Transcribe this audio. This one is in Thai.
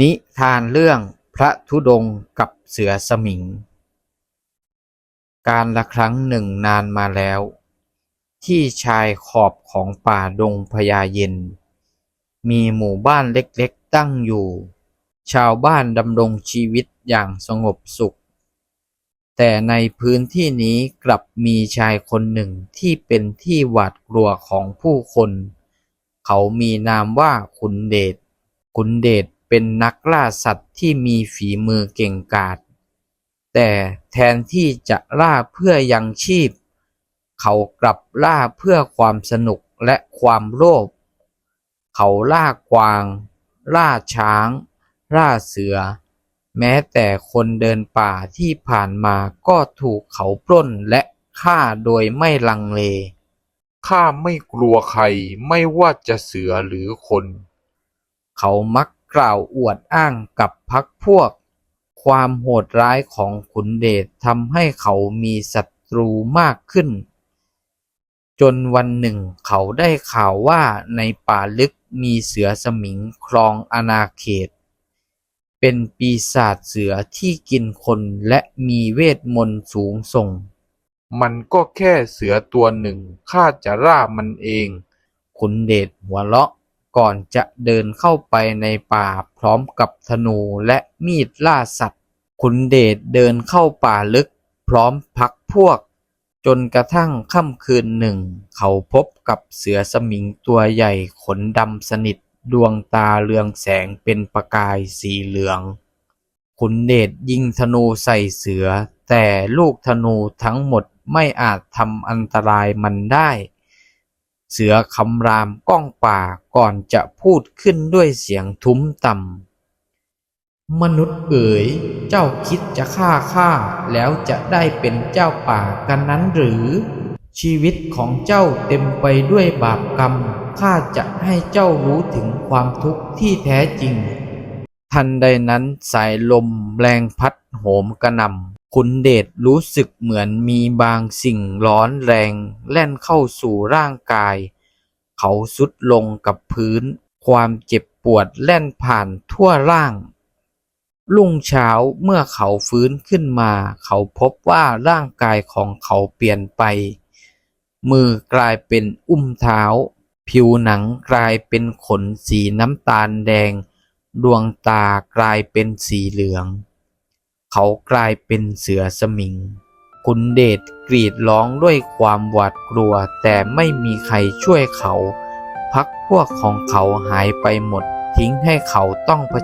นิทานเรื่องพระธุดงค์กับเสือสมิง การละครั้งหนึ่งนานมาแล้ว ที่ชายขอบของป่าดงพญาเย็น มีหมู่บ้านเล็กๆตั้งอยู่ ชาวบ้านดำรงชีวิตอย่างสงบสุข แต่ในพื้นที่นี้กลับมีชายคนหนึ่งที่เป็นที่หวาดกลัวของผู้คน เขามีนามว่าขุนเดชขุนเดช เป็นนักล่าสัตว์ที่มีฝีมือเก่งกาจแต่แทนที่จะล่าเพื่อยังชีพ เขากลับล่าเพื่อความสนุกและความโลภ เขาล่ากวาง ล่าช้าง ล่าเสือ แม้แต่คนเดินป่าที่ผ่านมาก็ถูกเขาปล้นและฆ่าโดยไม่ลังเล ข้าไม่กลัวใครไม่ว่าจะเสือหรือคน เขามัก กล่าวอวดอ้างกับพักพวก ความโหดร้ายของขุนเดชทำให้เขามีศัตรูมากขึ้น จนวันหนึ่งเขาได้ข่าวว่าในป่าลึกมีเสือสมิงครองอาณาเขต เป็นปีศาจเสือที่กินคนและมีเวทมนต์สูงส่ง มันก็แค่เสือตัวหนึ่งข้าจะล่ามันเอง ขุนเดชหัวเราะ ก่อนจะเดินเข้าไปในป่าพร้อมกับธนูและมีดล่าสัตว์ ขุนเดชเดินเข้าป่าลึกพร้อมพักพวก จนกระทั่งค่ำคืนหนึ่ง เขาพบกับเสือสมิงตัวใหญ่ขนดำสนิทดวงตาเรืองแสงเป็นประกายสีเหลือง ขุนเดชยิงธนูใส่เสือ แต่ลูกธนูทั้งหมดไม่อาจทำอันตรายมันได้ เสือคำรามก้องป่าก่อนจะพูดขึ้นด้วยเสียงทุ้มต่ำมนุษย์เอ๋ย เจ้าคิดจะฆ่าข้าแล้วจะได้เป็นเจ้าป่ากันนั้นหรือ ชีวิตของเจ้าเต็มไปด้วยบาปกรรมข้าจะให้เจ้ารู้ถึงความทุกข์ที่แท้จริง ทันใดนั้นสายลมแรงพัดโหมกระหน่ำ ขุนเดชรู้สึกเหมือนมีบางสิ่งร้อนแรงแล่นเข้าสู่ร่างกาย เขาสุดลงกับพื้น ความเจ็บปวดแล่นผ่านทั่วร่าง รุ่งเช้าเมื่อเขาฟื้นขึ้นมา เขาพบว่าร่างกายของเขาเปลี่ยนไป มือกลายเป็นอุ้มเท้า ผิวหนังกลายเป็นขนสีน้ำตาลแดง ดวงตากลายเป็นสีเหลือง เขากลายเป็นเสือสมิงขุนเดชกรีดร้องด้วยความหวาดกลัว แต่ไม่มีใครช่วยเขา พักพวกของเขาหายไปหมดทิ้งให้เขาต้องเผ